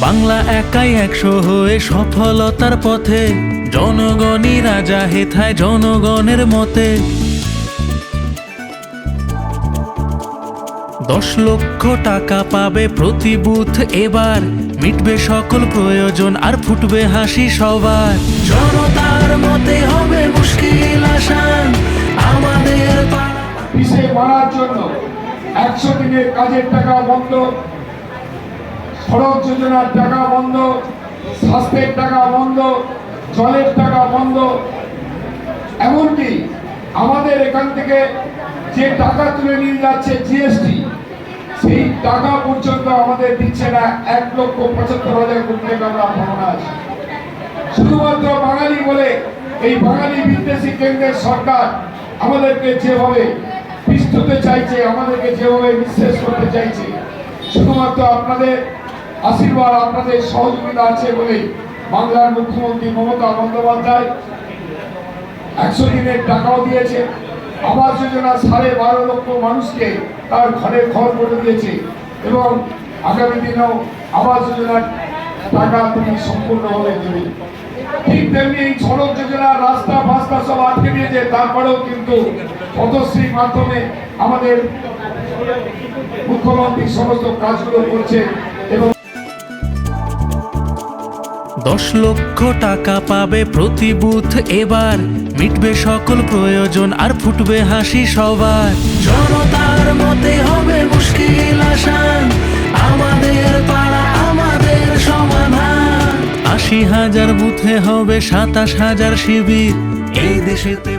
বাংলা একাই একশো হয়ে সফলতার পথে। জনগণই রাজা হেথায় জনগণের মতে। দশ লক্ষ টাকা পাবে প্রতি বুথ এবার। মিটবে সকল প্রয়োজন আর ফুটবে হাসি সবার। জনতার মতে হবে মুশকিল আসান। আমাদের পিছিয়ে মারার জন্য একশো দিনের কাজের টাকা বন্ধ। সড়ক যোজনার টাকা বন্ধ, স্বাস্থ্যের টাকা বন্ধ, জলের টাকা বন্ধ। এমনকি আমাদের এখান থেকে যে টাকা তুলে নিয়ে যাচ্ছে জিএসটি সেই টাকা পর্যন্ত আমাদের দিচ্ছে না। এক লক্ষ পঁচাত্তর হাজার কোটি টাকা আমরা ভাবনা আছে। শুধুমাত্র বাঙালি বলে এই বাঙালি বিদ্বেষী কেন্দ্রের সরকার আমাদেরকে যেভাবে পিষ্টতে চাইছে, আমাদেরকে যেভাবে নিঃশেষ করতে চাইছে, শুধুমাত্র আপনাদের আশীর্বাদ আপনাদের সহযোগিতা আছে বলে বাংলার মুখ্যমন্ত্রী মমতা বন্দ্যোপাধ্যায় একশো দিনের টাকাও দিয়েছে। আবাস যোজনা সাড়ে বারো লক্ষ মানুষকে তার ঘরে ঘর করে দিয়েছে এবং আগামী দিনেও আবাস যোজনার টাকা তুমি সম্পূর্ণভাবে দেবে ঠিক তেমনি এই সড়ক যোজনা রাস্তা ফাস্তা সব আটকে দিয়েছে, তারপরেও কিন্তু পদশ্রীর মাধ্যমে আমাদের মুখ্যমন্ত্রী সমস্ত কাজগুলো করছে এবং দশ লক্ষ টাকা পাবে প্রতি বুথ এবার। মিটবে সকল প্রয়োজন আর ফুটবে হাসি সবার। জনতার মতে হবে মুশকিল আসান। আমাদের পাড়া, আমাদের সমাধান। আশি হাজার বুথে হবে সাতাশ হাজার শিবির। এই দেশেতে